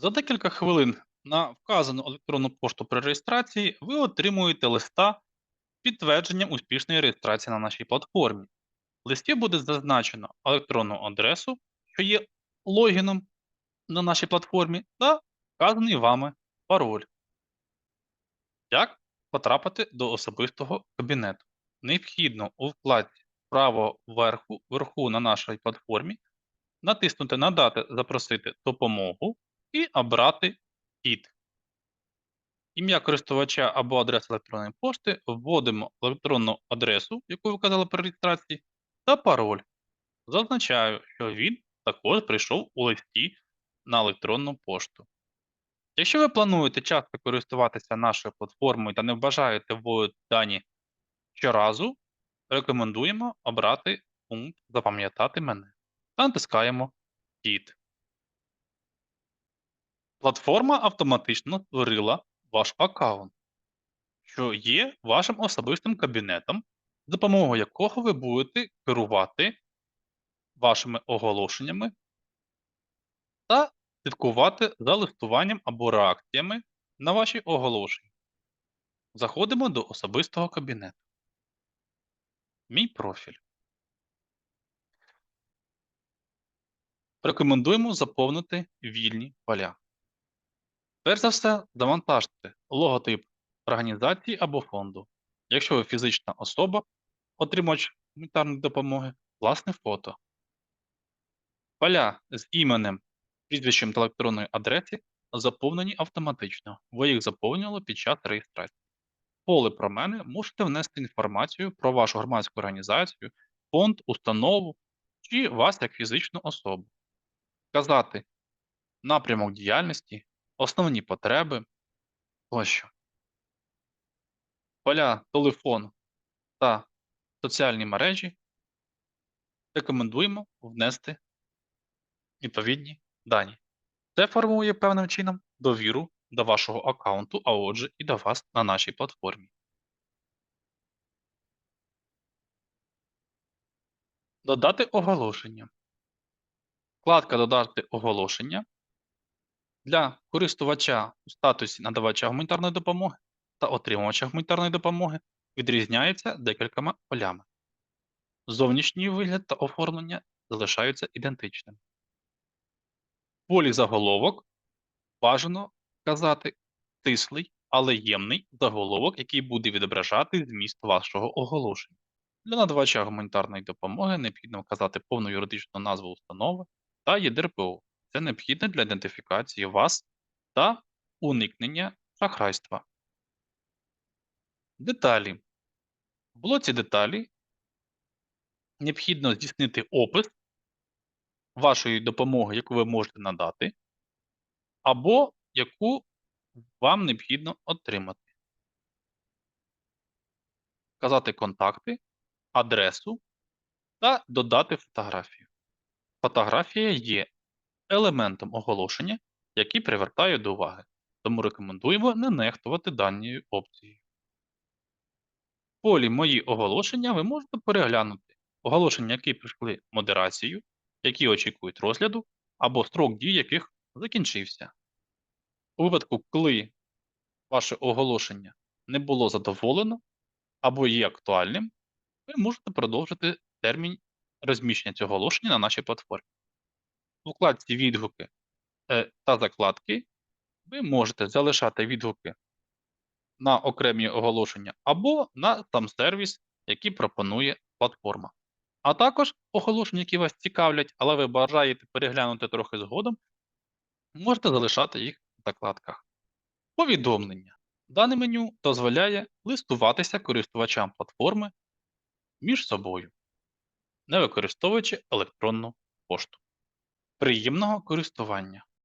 За декілька хвилин на вказану електронну пошту при реєстрації ви отримуєте листа з підтвердженням успішної реєстрації на нашій платформі. В листі буде зазначено електронну адресу, що є логіном на нашій платформі, та вказаний вами пароль. Як потрапити до особистого кабінету? Необхідно у вкладці право вверху, вверху на нашій платформі натиснути Надати Запросити допомогу і обрати Кід. Ім'я користувача або адресу електронної пошти вводимо електронну адресу, яку вказали при реєстрації, та пароль. Зазначаю, що він також прийшов у листі на електронну пошту. Якщо ви плануєте часто користуватися нашою платформою та не бажаєте вводити дані щоразу, рекомендуємо обрати пункт Запам'ятати мене та натискаємо Кід. Платформа автоматично створила ваш аккаунт, що є вашим особистим кабінетом, за допомогою якого ви будете керувати вашими оголошеннями та слідкувати за листуванням або реакціями на ваші оголошення. Заходимо до особистого кабінету. Мій профіль. Рекомендуємо заповнити вільні поля. Перш за все, завантажте логотип організації або фонду. Якщо ви фізична особа, отримувач гуманітарної допомоги, власне фото. Поля з іменем, прізвищем та електронної адреси заповнені автоматично. Ви їх заповнювали під час реєстрації. Поле про мене можете внести інформацію про вашу громадську організацію, фонд, установу чи вас як фізичну особу. Вказати напрямок діяльності, основні потреби тощо. Поля телефон та соціальні мережі рекомендуємо внести відповідні дані. Це формує певним чином довіру до вашого аккаунту, а отже, і до вас на нашій платформі. Додати оголошення. Вкладка Додати оголошення для користувача у статусі надавача гуманітарної допомоги та отримувача гуманітарної допомоги відрізняється декількома полями. Зовнішній вигляд та оформлення залишаються ідентичними. В полі заголовок бажано вказати стислий, але ємний заголовок, який буде відображати зміст вашого оголошення. Для надавача гуманітарної допомоги необхідно вказати повну юридичну назву установи та ЄДРПО. Це необхідно для ідентифікації вас та уникнення шахрайства. Деталі. В блоці деталі необхідно здійснити опис вашої допомоги, яку ви можете надати, або яку вам необхідно отримати. Вказати контакти, адресу та додати фотографію. Фотографія є елементом оголошення, який привертає до уваги, тому рекомендуємо не нехтувати даною опцією. В полі Мої оголошення ви можете переглянути оголошення, які прийшли модерацію, які очікують розгляду, або строк дії яких закінчився. У випадку, коли ваше оголошення не було задоволено або є актуальним, ви можете продовжити термін розміщення цього оголошення на нашій платформі. У вкладці Відгуки е, та закладки ви можете залишати відгуки на окремі оголошення або на сам сервіс, який пропонує платформа. А також оголошення, які вас цікавлять, але ви бажаєте переглянути трохи згодом, можете залишати їх в закладках. Повідомлення. Дане меню дозволяє листуватися користувачам платформи між собою, не використовуючи електронну пошту. Приємного користування!